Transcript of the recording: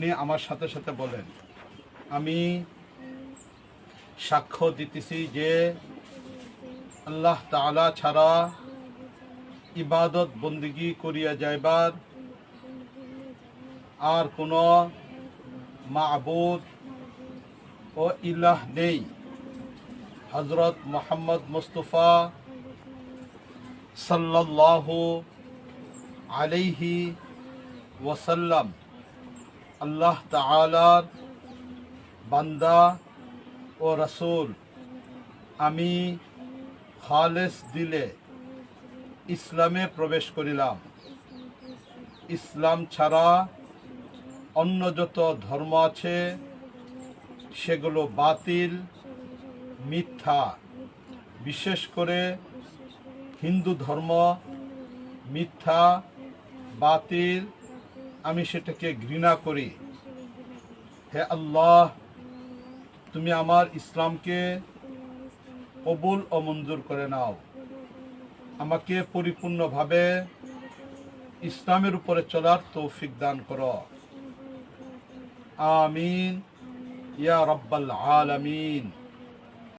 তিনি আমার সাথে সাথে বলেন, আমি সাক্ষ্য দিতেছি যে আল্লাহ তাআলা ছাড়া ইবাদত বন্দিগি করিয়া যাইবার আর কোনো মাবুদ ও ইলাহ নেই। হজরত মোহাম্মদ মুস্তফা সাল্লাল্লাহু আলাইহি ওয়াসাল্লাম আল্লাহ তাআলার বান্দা ও রসুল। আমি খালেস দিলে ইসলামে প্রবেশ করিলাম। ইসলাম ছাড়া অন্য যত ধর্ম আছে, সেগুলো বাতিল, মিথ্যা। বিশেষ করে হিন্দু ধর্ম মিথ্যা, বাতিল আমি সেটাকে ঘৃণা করি। হে আল্লাহ, তুমি আমার ইসলামকে কবুল ও মঞ্জুর করে নাও। আমাকে পরিপূর্ণভাবে ইসলামের উপরে চলার তৌফিক দান করো। আমিন। ইয়া রব্বাল আলামিন।